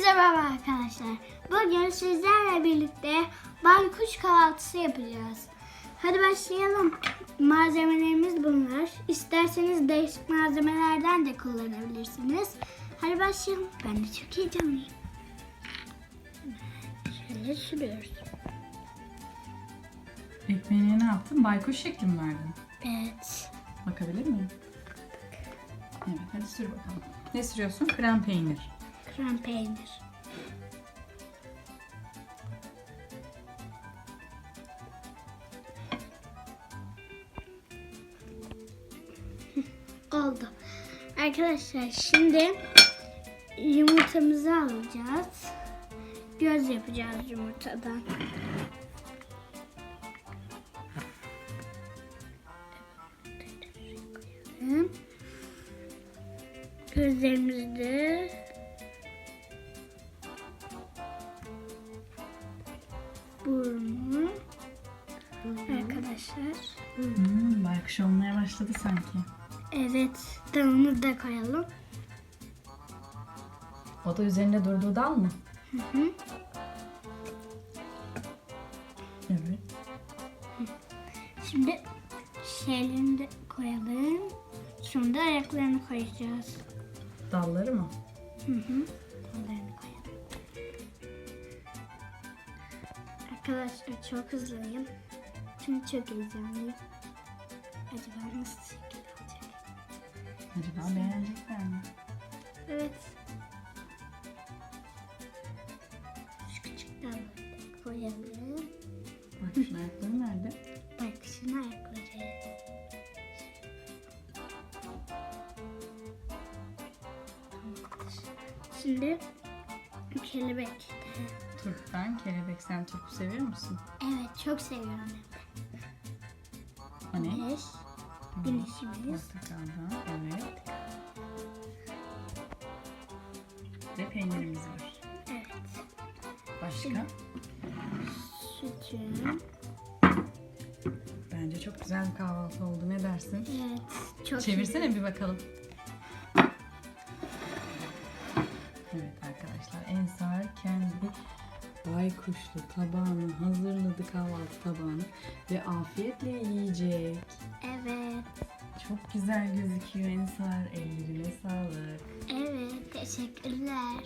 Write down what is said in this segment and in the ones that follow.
Hepinize merhaba arkadaşlar. Bugün sizlerle birlikte baykuş kahvaltısı yapacağız. Hadi başlayalım. Malzemelerimiz bunlar. İsterseniz değişik malzemelerden de kullanabilirsiniz. Hadi başlayalım. Ben de çok heyecanlıyım. Şöyle sürüyoruz. Ekmeğine ne yaptın? Baykuş şekli mi verdin? Evet. Bakabilir miyim? Evet hadi sür bakalım. Ne sürüyorsun? Krem peynir. Krem peynir. Oldu. Arkadaşlar şimdi yumurtamızı alacağız. Göz yapacağız yumurtadan. Gözlerimizi de burnu arkadaşlar. Hmm, baykuş olmaya başladı sanki. Evet, dalını da koyalım. O da üzerinde durduğu dal mı? Hı hı. Evet. Şimdi şeylerini de koyalım. Sonra da ayaklarını koyacağız. Dalları mı? Hı hı. Arkadaşlar çok hızlıyım. Çünkü çok heyecanlıyım. Acaba nasıl şekil olacak? Acaba beğenecekler mi? Evet. Şu küçük dalları da koyalım. Baykuşun ayakları nerede? Baykuşun ayakları. Şimdi kelebek. Turptan kelebek. Sen turpu seviyor musun? Evet çok seviyorum. O ne? Güneş. Güneşimiz. Portakaldan. Evet. Ve peynirimiz var. Evet. Başka? Sütüm. Bence çok güzel bir kahvaltı oldu. Ne dersin? Evet. Çok Çevirsene bir bakalım. Baykuşlu tabağını hazırladı kahvaltı tabağını ve afiyetle yiyecek. Evet. Çok güzel gözüküyor Ensar. Ellerine sağlık. Evet. Teşekkürler.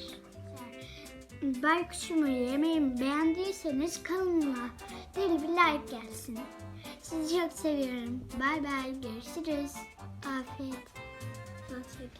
Baykuşumu yemeğimi beğendiyseniz kanalıma deli bir like gelsin. Sizi çok seviyorum. Bay bay. Görüşürüz. Afiyet. olsun.